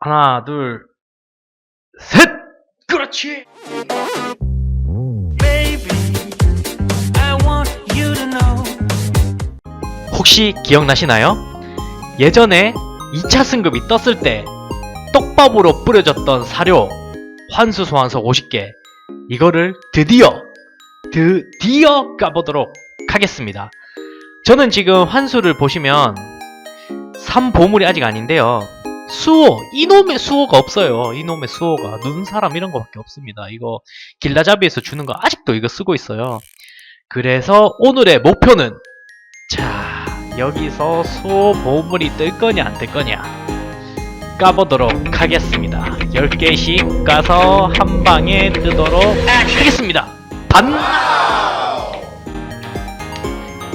하나, 둘, 셋! 그렇지! 혹시 기억나시나요? 예전에 2차 승급이 떴을 때 떡밥으로 뿌려졌던 사료 환수 소환석 50개 이거를 드디어 드디어 까보도록 하겠습니다. 저는 지금 환수를 보시면 3보물이 아직 아닌데요. 수호 이놈의 수호가 없어요. 이놈의 수호가 눈사람 이런 거밖에 없습니다. 이거 길라잡이에서 주는 거 아직도 이거 쓰고 있어요. 그래서 오늘의 목표는 자, 여기서 수호 보물이 뜰 거냐 안 뜰 거냐 까보도록 하겠습니다. 10개씩 까서 한 방에 뜨도록 하겠습니다. 반!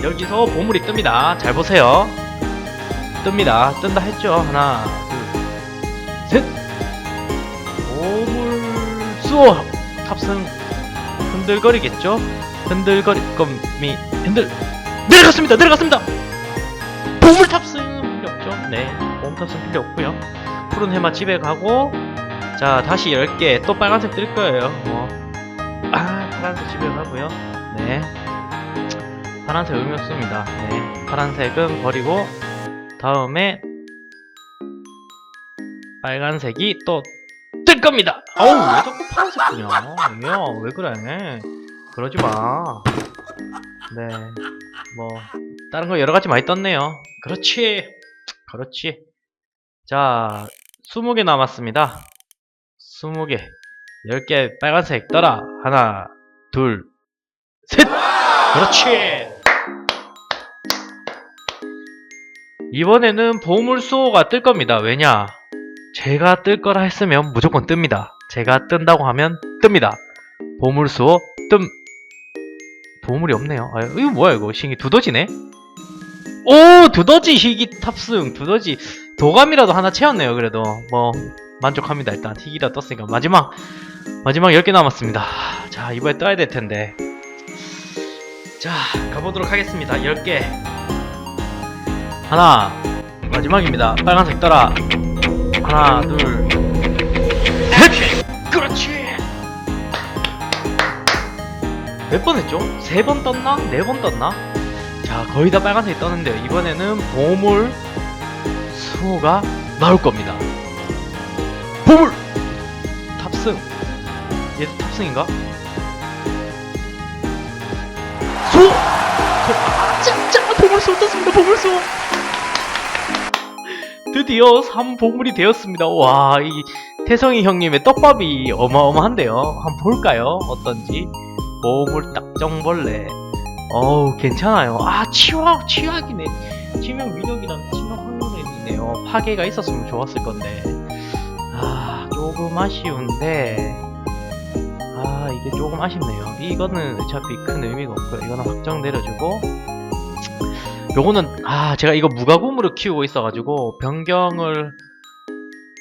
여기서 보물이 뜹니다. 잘 보세요. 뜹니다. 뜬다 했죠. 하나, 둘, 셋! 보물 수호 탑승 흔들거리겠죠? 흔들거릴 겁니 흔들 내려갔습니다. 내려갔습니다. 보물 탑승 필요 없죠? 네, 보물 탑승 필요 없고요. 푸른 해마 집에 가고 자 다시 10개 또 빨간색 뜰 거예요. 뭐. 아 파란색 집에 가고요. 네, 파란색 의미 없습니다. 네, 파란색은 버리고 다음에 빨간색이 또 뜰 겁니다. 어우 왜 자꾸 파란색 뜨냐? 야, 왜 그래? 그러지 마. 네, 뭐 다른 거 여러 가지 많이 떴네요. 그렇지. 그렇지. 자, 20개 남았습니다. 20개. 10개 빨간색 떠라. 하나, 둘, 셋! 그렇지! 이번에는 보물 수호가 뜰 겁니다. 왜냐? 제가 뜰 거라 했으면 무조건 뜹니다. 제가 뜬다고 하면 뜹니다. 보물 수호 뜸. 보물이 없네요. 아, 이거 뭐야 이거? 신기 두더지네? 오 두더지 희귀 탑승. 두더지. 도감이라도 하나 채웠네요 그래도. 뭐 만족합니다. 일단 희귀라 떴으니까. 마지막 마지막 10개 남았습니다. 자 이번에 떠야 될 텐데. 자 가보도록 하겠습니다. 10개. 하나. 마지막입니다. 빨간색 떠라 하나 둘 셋 그렇지 몇 번 했죠? 세 번 떴나? 네 번 떴나? 자, 거의 다 빨간색이 떴는데요. 이번에는 보물 수호가 나올 겁니다. 보물! 탑승. 얘도 탑승인가? 수호! 수- 짜, 짜! 보물 수호 떴습니다. 보물 수호! 드디어 3보물이 되었습니다. 와, 이 태성이 형님의 떡밥이 어마어마한데요. 한번 볼까요? 어떤지. 보물 딱정벌레. 어우 괜찮아요. 아 치약 치약이네. 치명 위력이랑 치명 확률이네요. 파괴가 있었으면 좋았을 건데. 아 조금 아쉬운데. 아 이게 조금 아쉽네요. 이거는 어차피 큰 의미가 없고요. 이거는 확정 내려주고. 요거는 아 제가 이거 무가금으로 키우고 있어가지고 변경을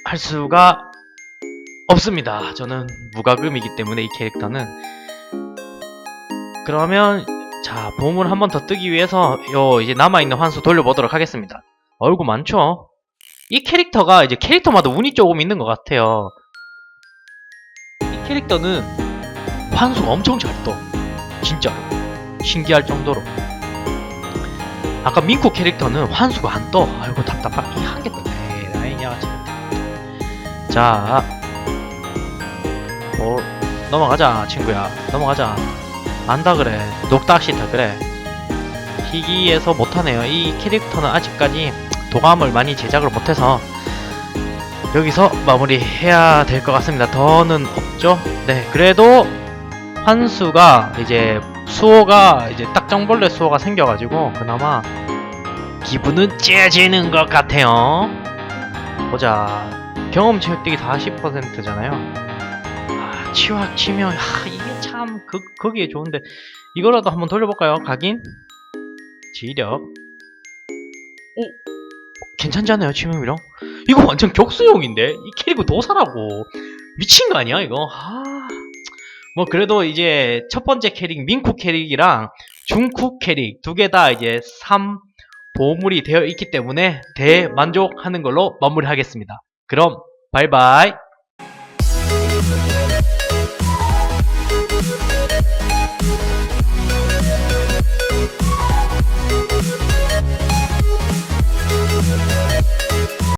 할 수가 없습니다. 저는 무가금이기 때문에 이 캐릭터는 그러면 자, 보물 한 번 더 뜨기 위해서 요 이제 남아있는 환수 돌려보도록 하겠습니다. 얼굴 많죠? 이 캐릭터가 이제 캐릭터마다 운이 조금 있는 것 같아요. 이 캐릭터는 환수가 엄청 잘 떠. 진짜로. 신기할 정도로. 아까 민코 캐릭터는 환수가 안 떠. 아이고 답답하. 이한개 떠네. 아이냐, 자, 뭐 넘어가자, 친구야. 넘어가자. 안다 그래 녹닥시다 그래 희귀에서 못하네요 이 캐릭터는 아직까지 도감을 많이 제작을 못해서 여기서 마무리해야 될 것 같습니다 더는 없죠 네 그래도 환수가 이제 수호가 이제 딱정벌레 수호가 생겨가지고 그나마 기분은 째지는 것 같아요. 보자. 경험 체력득이 다 10%잖아요. 아, 치유학 치명. 아, 이게 참 그, 거기에 좋은데. 이거라도 한번 돌려볼까요? 각인? 지력. 오 괜찮지 않아요 치명이랑. 이거 완전 격수용인데? 이 캐릭터 도사라고. 미친 거 아니야 이거? 아 뭐 그래도 이제 첫 번째 캐릭 민쿠 캐릭이랑 중쿠 캐릭 두 개 다 이제 3 보물이 되어 있기 때문에 대만족하는 걸로 마무리하겠습니다 그럼 바이바이.